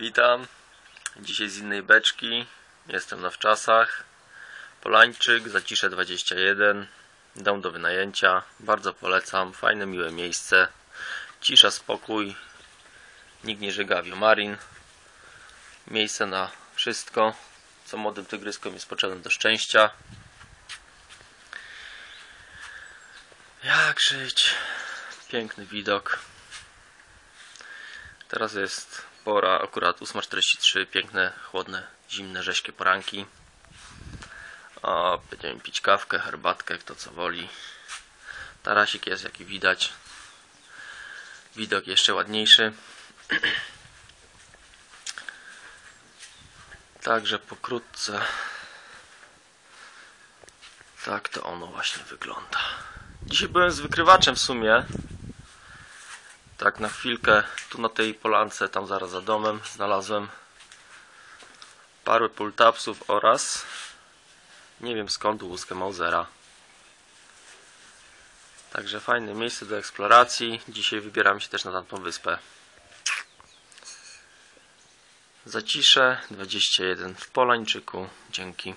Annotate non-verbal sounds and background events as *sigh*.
Witam. Dzisiaj z innej beczki. Jestem na wczasach. Polańczyk, Zacisze 21. Dom do wynajęcia. Bardzo polecam. Fajne, miłe miejsce. Cisza, spokój. Nikt nie żyga Marin. Miejsce na wszystko. Co młodym tygryskom jest potrzebne do szczęścia. Jak żyć? Piękny widok. Teraz jest pora akurat 8.43, piękne, chłodne, zimne, rześkie poranki. A będziemy pić kawkę, herbatkę, kto co woli. Tarasik jest, jaki widać. Widok jeszcze ładniejszy. *clears throat* Także pokrótce tak to ono właśnie wygląda. Dzisiaj byłem z wykrywaczem w sumie. Tak na chwilkę tu na tej polance, tam zaraz za domem znalazłem parę pultapsów oraz nie wiem skąd łuskę Mausera. Także fajne miejsce do eksploracji. Dzisiaj wybieram się też na tamtą wyspę. Zacisze 21 w Polańczyku. Dzięki.